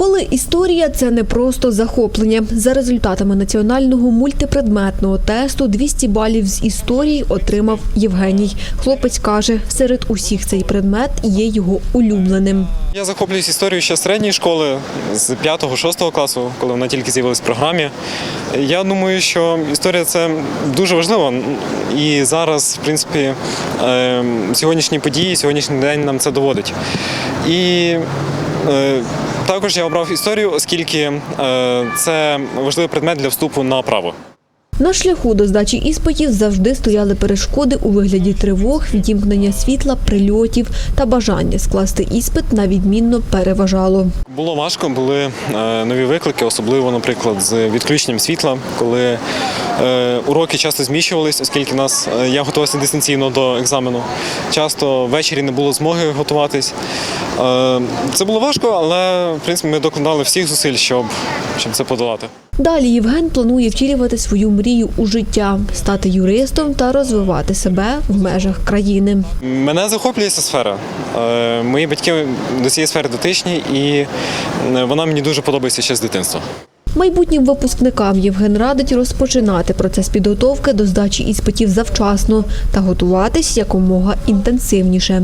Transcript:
Коли історія це не просто захоплення. За результатами національного мультипредметного тесту 200 балів з історії отримав Євгеній. Хлопець каже, серед усіх цей предмет є його улюбленим. Я захоплююсь історією ще з середньої школи, з 5-6 класу, коли вона тільки з'явилась в програмі. Я думаю, що історія це дуже важливо. І зараз, в принципі, е, сьогоднішні події, сьогоднішній день нам це доводить. І е, також я обрав історію, оскільки е, це важливий предмет для вступу на право. На шляху до здачі іспитів завжди стояли перешкоди у вигляді тривог, відімкнення світла, прильотів та бажання скласти іспит на відмінно переважало. Було важко, були е, нові виклики, особливо, наприклад, з відключенням світла, коли е, уроки часто зміщувалися, оскільки нас я готувався дистанційно до екзамену. Часто ввечері не було змоги готуватись. Е, це було важко, але в принципі ми докладали всіх зусиль, щоб, щоб це подолати. Далі Євген планує втілювати свою мрію у життя, стати юристом та розвивати себе в межах країни. Мене захоплює ця сфера. Е, Мої батьки до цієї сфери дотичні, і е, вона мені дуже подобається ще з дитинства. Майбутнім випускникам Євген радить розпочинати процес підготовки до здачі іспитів завчасно та готуватись якомога інтенсивніше.